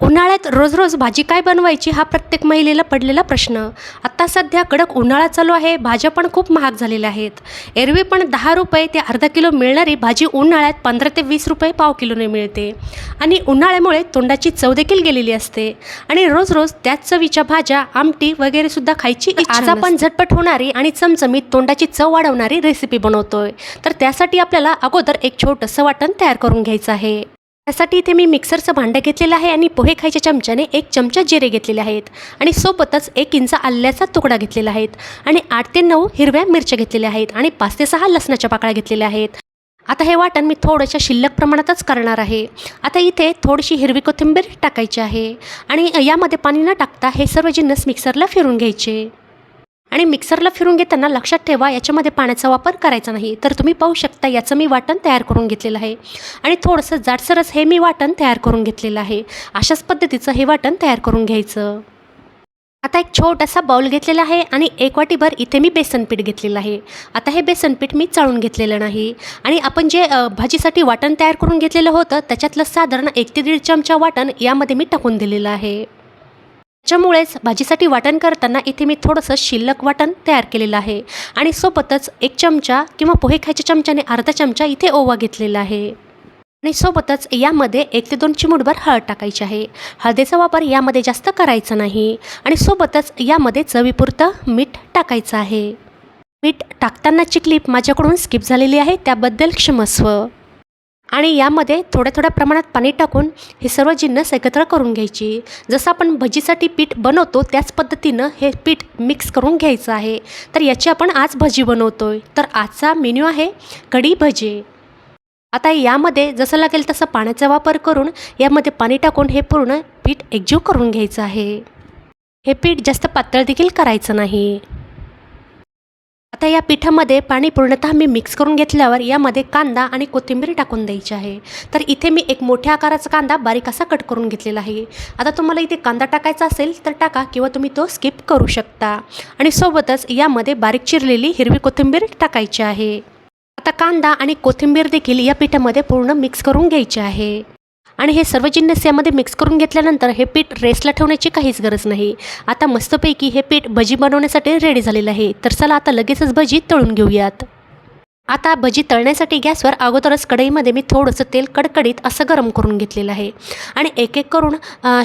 उन्हाळ्यात रोज रोज भाजी काय बनवायची हा प्रत्येक महिलेला पडलेला प्रश्न. आत्ता सध्या कडक उन्हाळा चालू आहे भाज्या पण खूप महाग झालेल्या आहेत. एरवी पण दहा रुपये ते अर्धा किलो मिळणारी भाजी उन्हाळ्यात पंधरा ते वीस रुपये पाव किलोने मिळते. आणि उन्हाळ्यामुळे तोंडाची चव देखील गेलेली असते. आणि रोज रोज त्याच चवीच्या भाज्या आमटी वगैरे सुद्धा खायची आज आपण झटपट होणारी आणि चमचमीत तोंडाची चव वाढवणारी रेसिपी बनवतोय. तर त्यासाठी आपल्याला अगोदर एक छोटंसं वाटण तयार करून घ्यायचं आहे. त्यासाठी इथे मी मिक्सरचं भांडं घेतलेलं आहे आणि पोहे खायच्या चमच्याने एक चमचा जिरे घेतलेले आहेत. आणि सोबतच एक इंच आल्याचा तुकडा घेतलेला आहेत. आणि आठ ते नऊ हिरव्या मिरच्या घेतलेल्या आहेत. आणि पाच ते सहा लसणाच्या पाकळ्या घेतलेल्या आहेत. आता हे वाटण मी थोडंशा शिल्लक प्रमाणातच करणार आहे. आता इथे थोडीशी हिरवी कोथिंबीर टाकायची आहे. आणि यामध्ये पाणी न टाकता हे सर्व जिन्नस मिक्सरला फिरून घ्यायचे. आणि मिक्सरला फिरून घेताना लक्षात ठेवा याच्यामध्ये पाण्याचा वापर करायचा नाही. तर तुम्ही पाहू शकता याचं मी वाटण तयार करून घेतलेलं आहे. आणि थोडंसं जाडसरच हे मी वाटण तयार करून घेतलेलं आहे. अशाच पद्धतीचं हे वाटण तयार करून घ्यायचं. आता एक छोटासा बाउल घेतलेला आहे आणि एक वाटीभर इथे मी बेसन पीठ घेतलेलं आहे. आता हे बेसनपीठ मी चाळून घेतलेलं नाही. आणि आपण जे भाजीसाठी वाटण तयार करून घेतलेलं होतं त्याच्यातलं साधारण एक ते दीड चमचा वाटण यामध्ये मी टाकून दिलेलं आहे. त्याच्यामुळेच भाजीसाठी वाटण करताना इथे मी थोडंसं शिल्लक वाटण तयार केलेलं आहे. आणि सोबतच एक चमचा किंवा पोहे खायच्या चमच्याने अर्धा चमचा इथे ओवा घेतलेला आहे. आणि सोबतच यामध्ये एक ते दोन चिमूटभर हळद टाकायची आहे. हळदीचा वापर यामध्ये जास्त करायचा नाही. आणि सोबतच यामध्ये चवीपुरतं मीठ टाकायचं आहे. मीठ टाकतानाची क्लिप माझ्याकडून स्किप झालेली आहे त्याबद्दल क्षमस्व. आणि यामध्ये थोड्या थोड्या प्रमाणात पाणी टाकून हे सर्व जिन्नस एकत्र करून घ्यायची. जसं आपण भजीसाठी पीठ बनवतो त्याच पद्धतीनं हे पीठ मिक्स करून घ्यायचं आहे. तर याची आपण आज भजी बनवतोय. तर आजचा मेन्यू आहे कढी भजी. आता यामध्ये जसं लागेल तसं पाण्याचा वापर करून यामध्ये पाणी टाकून हे पूर्ण पीठ एकजीव करून घ्यायचं आहे. हे पीठ जास्त पातळ देखील करायचं नाही. आता या पिठामध्ये पाणी पूर्णतः मी मिक्स करून घेतल्यावर यामध्ये कांदा आणि कोथिंबीर टाकून द्यायची आहे. तर इथे मी एक मोठ्या आकाराचा कांदा बारीक असा कट करून घेतलेला आहे. आता तुम्हाला इथे कांदा टाकायचा असेल तर टाका किंवा तुम्ही तो स्किप करू शकता. आणि सोबतच यामध्ये बारीक चिरलेली हिरवी कोथिंबीर टाकायची आहे. आता कांदा आणि कोथिंबीर देखील या पिठामध्ये पूर्ण मिक्स करून घ्यायची आहे. आणि हे सर्व जिन्नस यामध्ये मिक्स करून घेतल्यानंतर हे पीठ रेस्टला ठेवण्याची काहीच गरज नाही. आता मस्तपैकी हे पीठ भजी बनवण्यासाठी रेडी झालेलं आहे. तर चला आता लगेचच भजी तळून घेऊयात. आता भजी तळण्यासाठी गॅसवर अगोदरच कढईमध्ये मी थोडंसं तेल कडकडीत असं गरम करून घेतलेलं आहे. आणि एक एक करून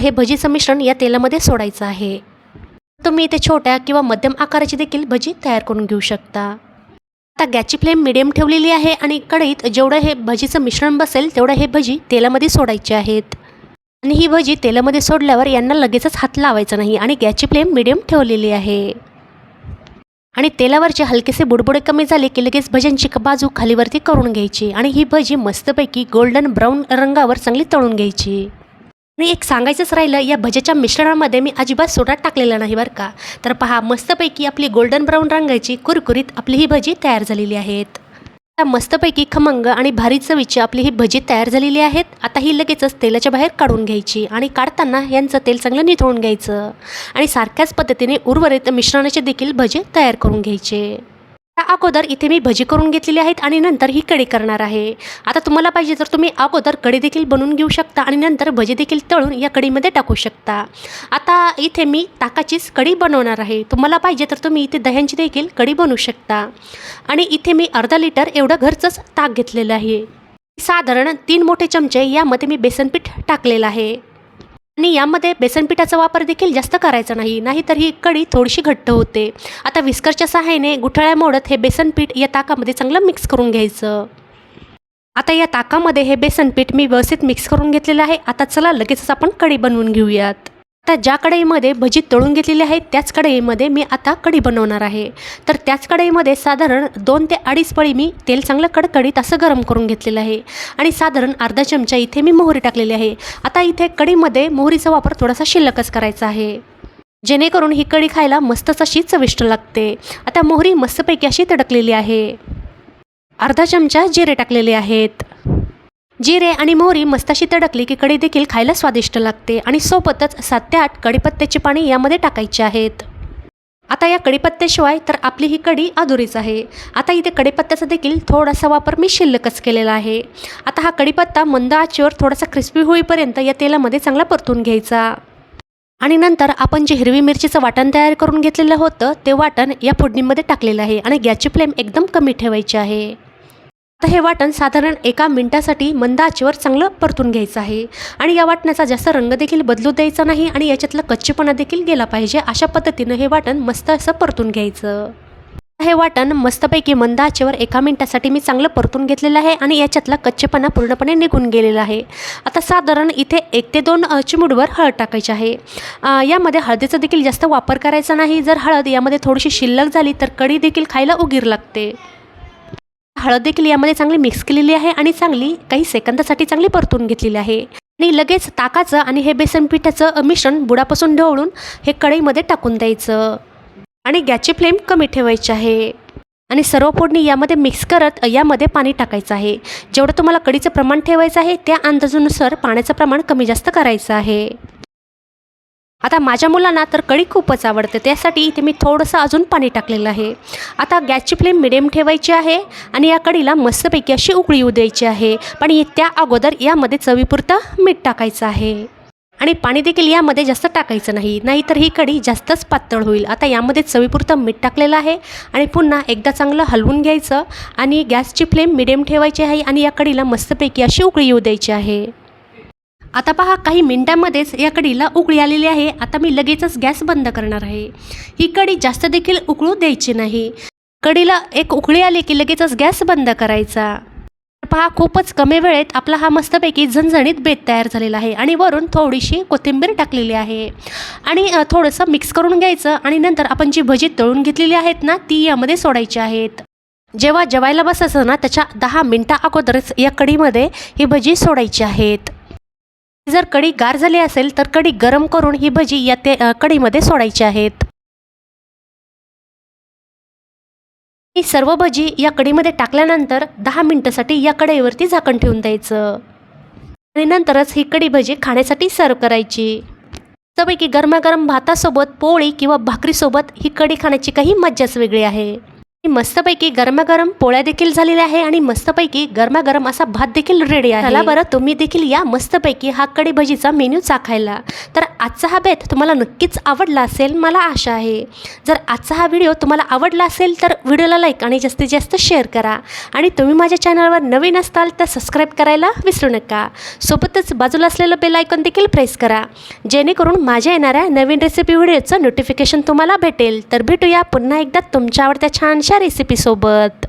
हे भजीचं मिश्रण या तेलामध्ये सोडायचं आहे. तुम्ही इथे छोट्या किंवा मध्यम आकाराची देखील भजी तयार करून घेऊ शकता. आता गॅसची फ्लेम मिडियम ठेवलेली आहे आणि कढईत जेवढं हे भजीचं मिश्रण बसेल तेवढं हे भजी तेलामध्ये सोडायचे आहेत. आणि ही भजी तेलामध्ये सोडल्यावर यांना लगेचच हात लावायचा नाही आणि गॅसची फ्लेम मिडियम ठेवलेली आहे. आणि तेलावरचे हलकेसे बुडबुडे कमी झाले की लगेच भज्यांची क- बाजू खालीवरती करून घ्यायची आणि ही भजी मस्तपैकी गोल्डन ब्राऊन रंगावर चांगली तळून घ्यायची. आणि एक सांगायचंच राहिलं या भज्याच्या मिश्रणामध्ये मी अजिबात सोडा टाकलेला नाही बरं का. तर पहा मस्तपैकी आपली गोल्डन ब्राऊन रंगाची कुरकुरीत आपली ही भजी तयार झालेली आहेत. आता मस्तपैकी खमंग आणि भारी चवीची आपली ही भजी तयार झालेली आहेत. आता ही लगेचच तेलाच्या बाहेर काढून घ्यायची आणि काढताना यांचं तेल चांगलं निथळून घ्यायचं. आणि सारख्याच पद्धतीने उर्वरित मिश्रणाचे देखील भजे तयार करून घ्यायचे. त्या अगोदर इथे मी भजी करून घेतलेली आहेत आणि नंतर ही कढी करणार आहे. आता तुम्हाला पाहिजे तर तुम्ही अगोदर कढी देखील बनवून घेऊ शकता आणि नंतर भजी देखील तळून या कढीमध्ये टाकू शकता. आता इथे मी ताकाचीच कढी बनवणार आहे. तुम्हाला पाहिजे तर तुम्ही इथे दह्यांची देखील कढी बनवू शकता. आणि इथे मी अर्धा लिटर एवढं घरचंच ताक घेतलेलं आहे. साधारण तीन मोठे चमचे यामध्ये मी बेसनपीठ टाकलेलं आहे. आणि यामध्ये बेसनपिठाचा वापर देखील जास्त करायचा नाही नाहीतर ही कढी थोडीशी घट्ट होते. आता विस्करच्या सहाय्याने गुठळ्या मोडत हे बेसनपीठ या ताकामध्ये चांगलं मिक्स करून घ्यायचं. आता या ताकामध्ये हे बेसनपीठ मी व्यवस्थित मिक्स करून घेतलेलं आहे. आता चला लगेचच आपण कढी बनवून घेऊयात. आता ज्या कढईमध्ये भजी तळून घेतलेली आहे त्याच कढईमध्ये मी आता कढी बनवणार आहे. तर त्याच कढईमध्ये साधारण दोन ते अडीच पळी मी तेल चांगलं कडकडीत असं गरम करून घेतलेलं आहे. आणि साधारण अर्धा चमचा इथे मी मोहरी टाकलेली आहे. आता इथे कढीमध्ये मोहरीचा वापर थोडासा शिल्लकच करायचा आहे. जेणेकरून ही कढी खायला मस्तच अशी चविष्ट लागते. आता मोहरी मस्तपैकी अशी तडकलेली आहे. अर्धा चमचा जिरे टाकलेले आहेत. जिरे आणि मोहरी मस्त अशी तडकली की कढी देखील खायला स्वादिष्ट लागते आणि सोबतच सात ते आठ कढीपत्त्याची पाणी यामध्ये टाकायचे आहेत. आता या कढीपत्त्याशिवाय तर आपली ही कढी अधुरीच आहे. आता इथे कढीपत्त्याचा देखील थोडासा वापर मी शिल्लकच केलेला आहे. आता हा कढीपत्ता मंद आचेवर थोडासा क्रिस्पी होईपर्यंत या तेलामध्ये चांगला परतून घ्यायचा. आणि नंतर आपण जे हिरवी मिरचीचं वाटण तयार करून घेतलेलं होतं ते वाटण या फोडणीमध्ये टाकलेलं आहे आणि गॅसची फ्लेम एकदम कमी ठेवायची आहे. तर हे वाटण साधारण एका मिनटासाठी मंद आचेवर चांगलं परतून घ्यायचं आहे. आणि या वाटणाचा जास्त रंग देखील बदलू द्यायचा नाही आणि याच्यातला कच्चेपणा देखील गेला पाहिजे. अशा पद्धतीनं हे वाटण मस्त असं परतून घ्यायचं. हे वाटण मस्तपैकी मंद आचेवर एका मिनटासाठी मी चांगलं परतून घेतलेलं आहे आणि याच्यातला कच्चेपणा पूर्णपणे निघून गेलेला आहे. आता साधारण इथे एक ते दोन चिमुडवर हळद टाकायची आहे. यामध्ये हळदीचा देखील जास्त वापर करायचा नाही. जर हळद यामध्ये थोडीशी शिल्लक झाली तर कढी देखील खायला उगीर लागते. हळद देखील यामध्ये चांगली मिक्स केलेली आहे आणि चांगली काही सेकंदासाठी चांगली परतून घेतलेली आहे. आणि लगेच ताकाचं आणि हे बेसन पिठाचं मिश्रण बुडापासून ढवळून हे कढईमध्ये टाकून द्यायचं. आणि गॅसची फ्लेम कमी ठेवायची आहे. आणि सर्व फोडणी यामध्ये मिक्स करत यामध्ये पाणी टाकायचं आहे. जेवढं तुम्हाला कढीचं प्रमाण ठेवायचं आहे त्या अंदाजानुसार पाण्याचं प्रमाण कमी जास्त करायचं आहे. आता माझ्या मुलांना तर कढी खूपच आवडते त्यासाठी इथे मी थोडंसं अजून पाणी टाकलेलं आहे. आता गॅसची फ्लेम मिडियम ठेवायची आहे आणि या कढीला मस्तपैकी अशी उकळी येऊ द्यायची आहे. पण त्या अगोदर यामध्ये चवीपुरतं मीठ टाकायचं आहे. आणि पाणी देखील यामध्ये जास्त टाकायचं नाही नाहीतर ही कढी जास्तच पातळ होईल. आता यामध्ये चवीपुरतं मीठ टाकलेलं आहे आणि पुन्हा एकदा चांगलं हलवून घ्यायचं आणि गॅसची फ्लेम मिडियम ठेवायची आहे आणि या कढीला मस्तपैकी अशी उकळी येऊ द्यायची आहे. आता पहा काही मिनिटांमध्येच या कढीला उकळी आलेली आहे. आता मी लगेचच गॅस बंद करणार आहे. ही कढी जास्त देखील उकळू द्यायची नाही. कढीला एक उकळी आली की लगेचच गॅस बंद करायचा. पहा खूपच कमी वेळेत आपला हा मस्तपैकी झणझणीत बेत तयार झालेला आहे आणि वरून थोडीशी कोथिंबीर टाकलेली आहे. आणि थोडंसं मिक्स करून घ्यायचं आणि नंतर आपण जी भजी तळून घेतलेली आहेत ना ती यामध्ये सोडायची आहेत. जेव्हा जेवायला बसायचं ना त्याच्या दहा मिनटा अगोदरच या कढीमध्ये ही भजी सोडायची आहेत. जर कढी गार झाली असेल तर कढी गरम करून ही भजी या ते कढीमध्ये सोडायची आहेत. ही सर्व भजी या कढीमध्ये टाकल्यानंतर दहा मिनटासाठी या कढईवरती झाकण ठेवून द्यायचं. आणि नंतरच ही कढी भजी खाण्यासाठी सर्व करायची. त्यापैकी गरमागरम भातासोबत पोळी किंवा भाकरीसोबत ही कढी खाण्याची काही मज्जाच वेगळी आहे. मस्तपैकी गरमागरम पोळ्या देखील झालेल्या आहे आणि मस्तपैकी गरमागरम असा भात देखील रेडी आहे. चला बरं तुम्ही देखील या मस्तपैकी हा कडी भजीचा मेन्यू चाखायला. तर आजचा हा बेत तुम्हाला नक्कीच आवडला असेल मला आशा आहे. जर आजचा हा व्हिडिओ तुम्हाला आवडला असेल तर व्हिडिओला लाईक आणि जास्तीत जास्त शेअर करा. आणि तुम्ही माझ्या चॅनलवर नवीन असताल तर सबस्क्राईब करायला विसरू नका. सोबतच बाजूला असलेलं बेल आयकॉन देखील प्रेस करा. जेणेकरून माझ्या येणाऱ्या नवीन रेसिपी व्हिडिओचं नोटिफिकेशन तुम्हाला भेटेल. तर भेटूया पुन्हा एकदा तुमच्या आवडत्या छानशा पुढच्या रेसिपीसोबत